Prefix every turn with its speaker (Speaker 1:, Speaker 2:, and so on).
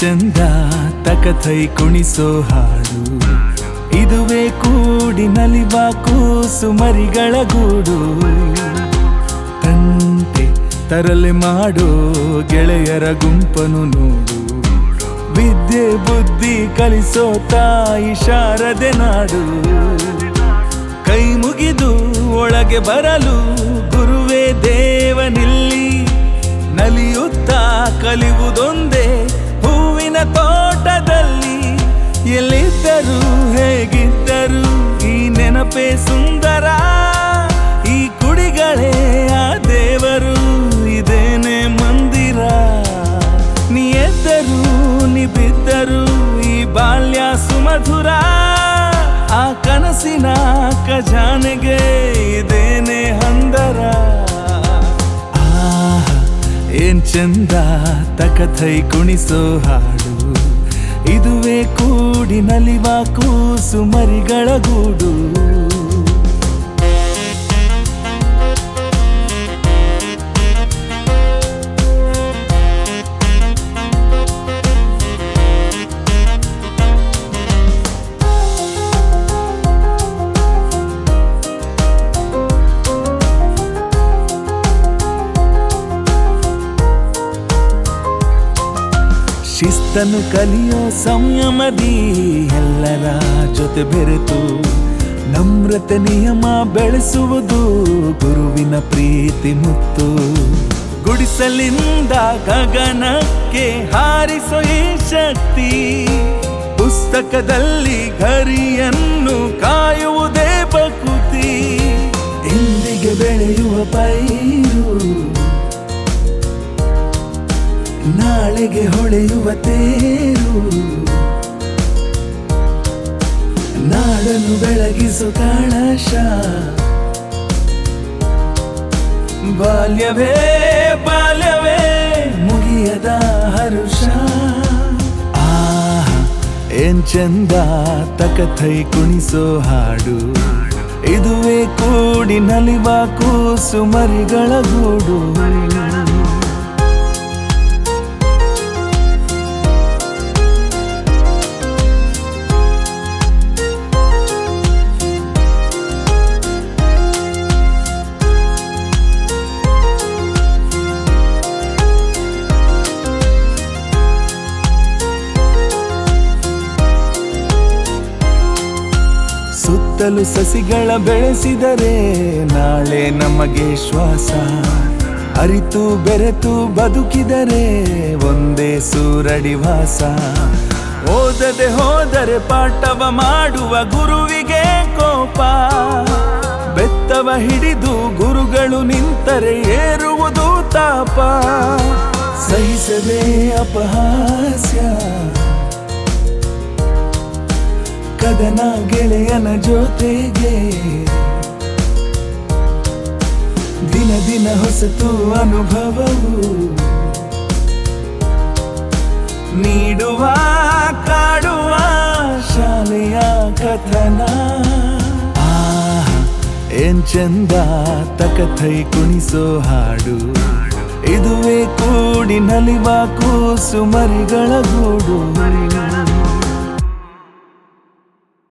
Speaker 1: ಚಂದ ತಕಥೈ ಕುಣಿಸೋ ಹಾಡು. ಇದುವೇ ಕೂಡಿ ನಲಿವ ಕೂಸು ಮರಿಗಳ ಗೂಡು. ತಂತೆ ತರಲೆ ಮಾಡೋ ಗೆಳೆಯರ ಗುಂಪನು ನೋಡು. ವಿದ್ಯೆ ಬುದ್ಧಿ ಕಲಿಸೋ ತಾಯಿ ಶಾರದೆ ನಾಡು. ಕೈ ಮುಗಿದು ಒಳಗೆ ಬರಲು ಗುರುವೇ ದೇವನಿಲ್ಲಿ. ನಲಿಯುತ್ತಾ ಕಲಿಯುವುದೊಂದೇ ತೋಟದಲ್ಲಿ ಎಲ್ಲಿದ್ದರು, ಹೇಗಿದ್ದರು? ಈ ನೆನಪೇ ಸುಂದರ, ಈ ಕುಡಿಗಳೇ ಆ ದೇವರು, ಇದೇನೆ ಮಂದಿರ. ನೀ ಎದ್ದರು, ನೀ ಬಿದ್ದರು, ಈ ಬಾಲ್ಯ ಸುಮಧುರ, ಆ ಕನಸಿನ ಖಜಾನೆಗೆ ಇದೇನೆ ಹಂದರ. ಏನ್ ಚಂದ, ತಕಥೈ ಕುಣಿಸೋ ಹಾಡು. ಇದುವೇ ಕೂಡಿ ನಲಿವ ಕೂಸು ಮರಿಗಳ ಗೂಡು. ಶಿಸ್ತನ್ನು ಕಲಿಯೋ ಸಂಯಮದಿ ಎಲ್ಲರ ಜೊತೆ ಬೆರೆತು ನಮ್ರತೆ ನಿಯಮ ಬೆಳೆಸುವುದು ಗುರುವಿನ ಪ್ರೀತಿ ಮುತ್ತು. ಗುಡಿಸಲಿಂದ ಗಗನಕ್ಕೆ ಹಾರಿಸೋ ಈ ಶಕ್ತಿ. ಪುಸ್ತಕದಲ್ಲಿ ಗರಿಯನ್ನು ಕಾಯುವುದೇ ಬಕುತಿ ಇಂದಿಗೆ ಬೆಳೆಯುವ ಪೈರು ನಾಳೆಗೆ ಹೊಳೆಯುವ ತೇರು. ನಾಡನ್ನು ಬೆಳಗಿಸು ಕಳಶ. ಬಾಲ್ಯವೇ ಬಾಲ್ಯವೇ, ಮುಗಿಯದ ಹರುಷ. ಆ ಏನ್ ಚಂದ ತಕಥೈ ಕುಣಿಸೋ ಹಾಡು. ಇದುವೇ ಕೂಡಿ ನಲಿವ ಕೂಸು ಮರಿಗಳ ಗೂಡು. ಸುತ್ತಲೂ ಸಸಿಗಳ ಬೆಳೆಸಿದರೆ ನಾಳೆ ನಮಗೆ ಶ್ವಾಸ. ಅರಿತು ಬೆರೆತು ಬದುಕಿದರೆ ಒಂದೇ ಸೂರಡಿ ವಾಸ. ಓದದೆ ಹೋದರೆ ಪಾಠವ ಮಾಡುವ ಗುರುವಿಗೆ ಕೋಪ. ಬೆತ್ತವ ಹಿಡಿದು ಗುರುಗಳು ನಿಂತರೆ ಏರುವುದು ತಾಪ. ಸಹಿಸದೆ ಅಪಹಾಸ್ಯ. ಕದನ ಗೆಳೆಯನ ಜೊತೆಗೆ. ದಿನ ದಿನ ಹೊಸತು ಅನುಭವವು. ನೀಡುವ, ಕಾಡುವ ಶಾಲೆಯ ಕಥನ. ಏನ್ ಚಂದ ತಕಥೈ ಕುಣಿಸೋ ಹಾಡು. ಇದುವೇ ಕೂಡಿ ನಲಿವ ಕೂಸು ಮರಿಗಳ ಗೂಡು.